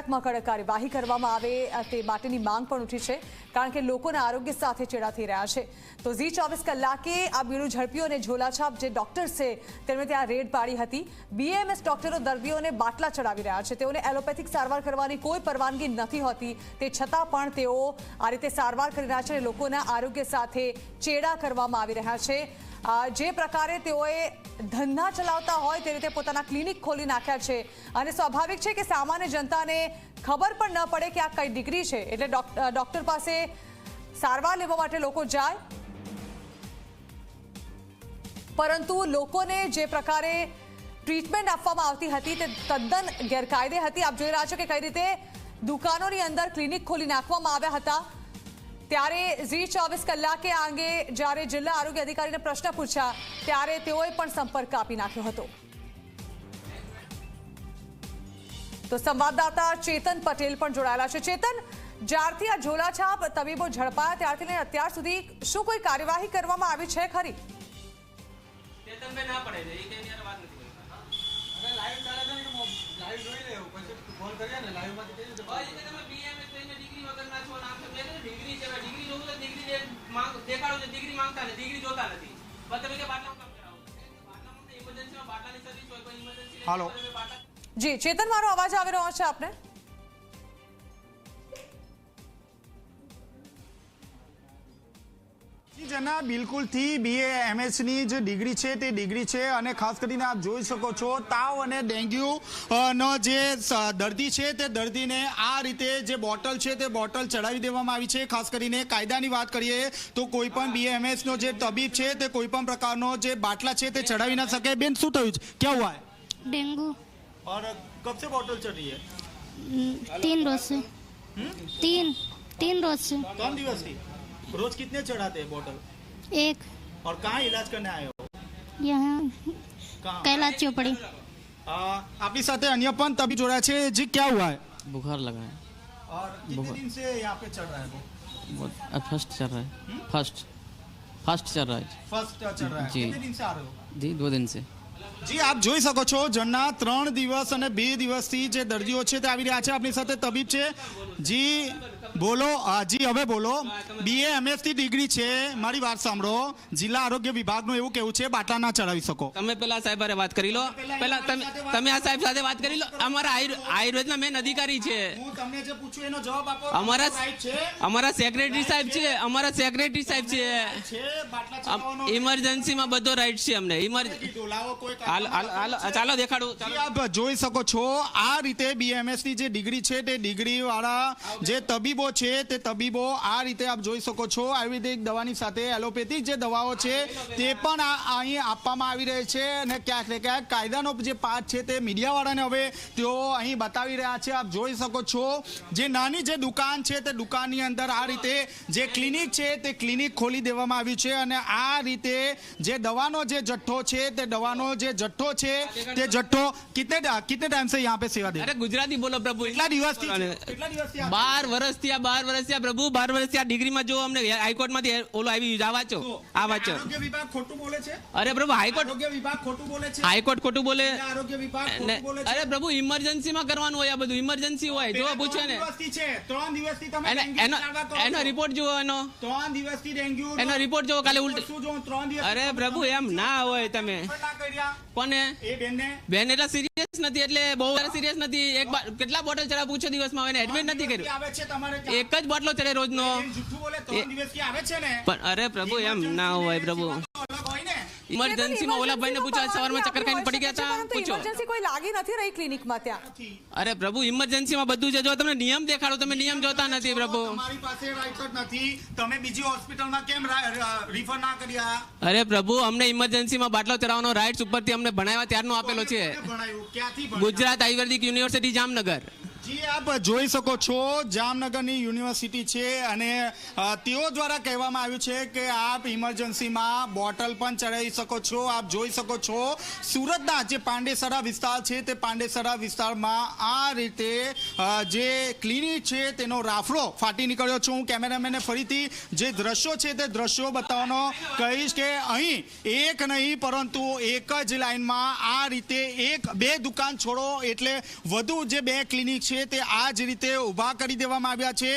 કડકમાં કડક કાર્યવાહી કરવામાં આવે તે માટેની માંગ પણ ઉઠી છે, કારણ કે લોકોના આરોગ્ય સાથે ચેડા થઈ રહ્યા છે. તો ઝી ચોવીસ કલાકે આ બીડું ઝડપ્યું અને ઝોલાછાપ જે ડોક્ટર્સ છે તેમણે ત્યાં રેડ પાડી હતી. બીએમએસ ડોક્ટરો દર્દીઓને બાટલા ચડાવી રહ્યા છે. તેઓને એલોપેથિક સારવાર કરવાની કોઈ પરવાનગી નથી હોતી. તે છતાં પણ તેઓ આ રીતે સારવાર કરી રહ્યા છે અને લોકોના આરોગ્ય સાથે ચેડા કરવામાં આવી રહ્યા છે. જે પ્રકારે તેઓએ ધંધા ચલાવતા હોય તે રીતે પોતાના ક્લિનિક ખોલી નાખ્યા છે. અને સ્વાભાવિક છે કે સામાન્ય જનતાને ખબર પણ ન પડે કે આ કઈ ડિગ્રી છે. એટલે ડોક- ડોક્ટર પાસે સારવાર લેવા માટે લોકો જાય. પરંતુ લોકોને જે પ્રકારે ટ્રીટમેન્ટ આપવામાં આવતી હતી તે તદ્દન ગેરકાયદે હતી. આપ જોઈ રહ્યા છો કે કઈ રીતે દુકાનોની અંદર ક્લિનિક ખોલી નાખવામાં આવ્યા હતા. ત્યારે ઝી ચોવીસ કલાકે આ અંગે જ્યારે જિલ્લા આરોગ્ય અધિકારીને પ્રશ્ન પૂછ્યા, ત્યારે તેઓએ પણ સંપર્ક કાપી નાખ્યો હતો. તો સંવાદદાતા ચેતન પટેલ પણ જોડાયેલા છે. ચેતન, જ્યારથી આ ઝોલાછાપ તબીબો ઝડપાયા ત્યારથી લઈને અત્યાર સુધી શું કોઈ કાર્યવાહી કરવામાં આવી છે ખરી? ચેતનભાઈ ના પડે છે હાલો. જી ચેતન મારો અવાજ આવી રહ્યો છે આપને? જેના બિલકુલથી બીએ એમએસની જે ડિગ્રી છે તે ડિગ્રી છે અને ખાસ કરીને આપ જોઈ શકો છો તાવ અને ડેન્ગ્યુ નો જે દર્દી છે તે દર્દીને આ રીતે જે બોટલ છે તે બોટલ ચડાવી દેવામાં આવી છે. ખાસ કરીને કાયદાની વાત કરીએ તો કોઈ પણ બીએ એમએસનો જે તબીબ છે તે કોઈ પણ પ્રકારનો જે બાટલા છે તે ચડાવી ના શકે. બેન શું થયું છે? ક્યાં હુઆ હે? डेंगू। और कब से बॉटल चढ़ रही है? हम्म, तीन रोज से। तीन तीन रोज से। कौन दिवस थी रोज कितने चढ़ाते हैं बॉटल एक। और कहाँ इलाज करने आए हो? यहाँ कैलाश चौपड़ी। आ, आपकी साथ अन्य पण तभी जोड़ा છે जी क्या हुआ है? बुखार लगा है। और कितने दिन से यहाँ पे चढ़ रहा है वो? फ़र्स्ट चल रहा है। फ़र्स्ट फ़र्स्ट चल रहा है। फ़र्स्ट चढ़ रहा है। जी। कितने दिन से आ रहे हो? जी दो दिन से। જી, આપ જોઈ શકો છો જણના ત્રણ દિવસ અને બે દિવસથી જે દર્દીઓ છે તે આવી રહ્યા છે. આપણી સાથે તબીબ છે. જી બોલો હાજી હવે બોલો. બીએ એમએસની ડિગ્રી છે મારી વાત સાંભળો. જિલ્લા આરોગ્ય વિભાગનું એવું કેવું છે બાટલા ના ચડાવી શકો. તમે પેલા સાહેબ અરે વાત કરી લો. પેલા તમે તમે આ સાહેબ સાથે વાત કરી લો. અમારા આયુર- આયુર્વેદના મેન અધિકારી છે. હું તમને જે પૂછું એનો જવાબ આપો. અમારા અમારા સેક્રેટરી સાહેબ છે. અમારા સેક્રેટરી સાહેબ છે. ઇમરજન્સીમાં બધો રાઈટ છે અમને. ચાલો દેખાડું. આપ જોઈ શકો છો. આ રીતે બીએમએસની જે ડિગ્રી છે તે ડિગ્રી વાળા જે તબીબો છે તે તબીબો આ રીતે આપ જોઈ શકો છો આયુર્વેદિક દવાની સાથે એલોપેથિક જે દવાઓ છે તે પણ આ અહીં આપવામાં આવી રહી છે અને ક્યાંક ને ક્યાંક કાયદાનો જે પાઠ છે તે મીડિયાવાળાને હવે તેઓ અહીં બતાવી રહ્યા છે આપ જોઈ શકો છો જે નાની જે દુકાન છે તે દુકાનની અંદર આ રીતે જે ક્લિનિક છે તે ક્લિનિક ખોલી દેવામાં આવ્યું છે અને આ રીતે જે દવાનો જે જથ્થો છે તે દવાનો જે જથ્થો છે તે જથ્થો કિતને કિતને ટાઈમ से यहाँ पे सेवा दे અરે ગુજરાતી બોલો પ્રભુ કેટલા દિવસથી છે? કેટલા દિવસથી આ- બાર વર્ષથી આ બાર વર્ષથી આ પ્રભુ બાર વર્ષથી આ ડિગ્રીમાં જો અમને હાઈકોર્ટમાંથી ઓલો આવી આ વાંચો આ વાંચો. આરોગ્ય વિભાગ ખોટું બોલે છે? અરે પ્રભુ હાઈકોર્ટ આરોગ્ય વિભાગ ખોટું બોલે છે? હાઈકોર્ટ ખોટું બોલે આરોગ્ય વિભાગ ખોટું બોલે છે? અરે પ્રભુ ઇમરજન્સીમાં કરવાનું હોય આ બધું ઇમરજન્સી હોય જો પૂછે ને દિવસથી છે ત્રણ દિવસથી તમે એનો એનો રિપોર્ટ જુઓ એનો. ત્રણ દિવસથી ડેન્ગ્યુ એનો રિપોર્ટ જુઓ કાલે ઉલટી. શું જો ત્રણ દિવસ અરે પ્રભુ એમ ના હોય તમે. કોને? બેન એટલા સિરિયસ નથી એટલે બહુ સિરિયસ નથી. એક કેટલા બોટલ ચડાવ પૂછો દિવસમાં? માં એડમિટ નથી કર્યું. એક જ બોટલો ચડે રોજનો. પણ અરે પ્રભુ એમ ના હોય પ્રભુ. ને ઇમરજન્સીમાં ઓલા ભાઈને પૂછો આજ સવારમાં ચક્કર ખાઈને પડી ગયા હતા? પૂછો. ઇમરજન્સી કોઈ લાગી નથી રહી ક્લિનિકમાં ત્યાં. અરે પ્રભુ ઇમરજન્સીમાં બધું છે. જો તમને નિયમ દેખાડો તમે નિયમ જોતા નથી પ્રભુ. તમારી પાસે રાઇટ નથી. તમે બીજી હોસ્પિટલમાં કેમ રિફર ના કર્યા? અરે પ્રભુ અમને ઇમરજન્સીમાં બાટલો ચડાવવાનો રાઇટ્સ ઉપરથી અમને ભણાવ્યા ત્યારનો આપેલો છે? ગુજરાત આયુર્વેદિક યુનિવર્સિટી જામનગર. જી, આપ જોઈ શકો છો, જામનગરની યુનિવર્સિટી છે અને તેઓ દ્વારા કહેવામાં આવ્યું છે કે આપ ઇમરજન્સીમાં બોટલ પણ ચડાવી શકો છો, આપ જોઈ શકો છો, સુરતના જે પાંડેસરા વિસ્તાર છે, તે પાંડેસરા વિસ્તારમાં આ રીતે જે ક્લિનિક છે, તેનો રાફડો ફાટી નીકળ્યો છું. હું કેમેરામેને ફરીથી જે દ્રશ્યો છે, તે દ્રશ્યો બતાવવાનો કહીશ કે અહીં એક નહીં, પરંતુ એક જ લાઇનમાં આ રીતે એક, બે દુકાન છોડો, એટલે વધુ જે બે ક્લિનિક છે તે આ જ રીતે ઊભા કરી દેવામાં આવ્યા છે.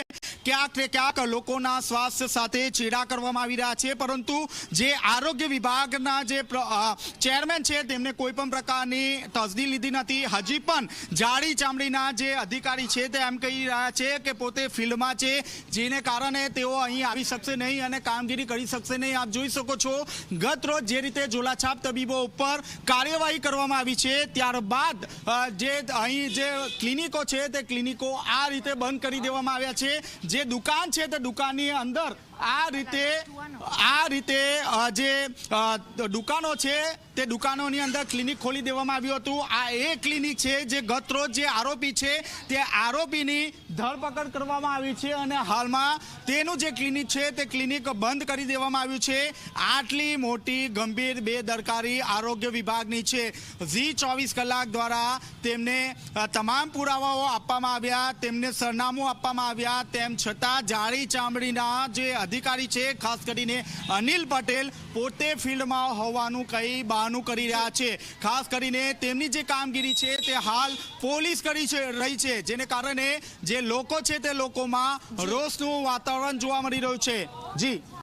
ક્યાંક ને ક્યાંક લોકોના સ્વાસ્થ્ય સાથે ચેડા કરવામાં આવી રહ્યા છે, પરંતુ જે આરોગ્ય વિભાગના જે ચેરમેન છે તેમને કોઈ પણ પ્રકારની તસદી લીધી નથી. હજી પણ જાડી ચામડીના જે અધિકારી છે તે એમ કહી રહ્યા છે કે પોતે ફિલ્ડમાં છે, જેને કારણે તેઓ અહીં આવી શકશે નહીં અને કામગીરી કરી શકશે નહીં. આપ જોઈ શકો છો, ગત રોજ જે રીતે ઝોલાછાપ તબીબો ઉપર કાર્યવાહી કરવામાં આવી છે, ત્યારબાદ જે અહીં જે ક્લિનિકો છે તે ક્લિનિકો આ રીતે બંધ કરી દેવામાં આવ્યા છે. જે દુકાન છે તે દુકાનની અંદર આ રીતે આ રીતે જે દુકાનો છે તે દુકાનોની અંદર ક્લિનિક ખોલી દેવામાં આવ્યું હતું. આ એ ક્લિનિક છે જે ગત જે આરોપી છે તે આરોપીની ધરપકડ કરવામાં આવી છે અને હાલમાં તેનું જે ક્લિનિક છે તે ક્લિનિક બંધ કરી દેવામાં આવ્યું છે. આટલી મોટી ગંભીર બેદરકારી આરોગ્ય વિભાગની છે. ઝી ચોવીસ કલાક દ્વારા તેમને તમામ પુરાવાઓ આપવામાં આવ્યા તેમને સરનામું આપવામાં આવ્યા. તેમ છતાં જાળી ચામડીના જે અધિકારી છે ખાસ કરીને અનિલ પટેલ પોતે ફિલ્ડમાં હોવાનું કહી બહાનું કરી રહ્યા છે. ખાસ કરીને તેમની જે કામગીરી છે તે હાલ પોલીસ કરી છે રહી છે. જેને કારણે જે લોકો છે તે લોકોમાં રોષનું વાતાવરણ જોવા મળી રહ્યું છે. જી.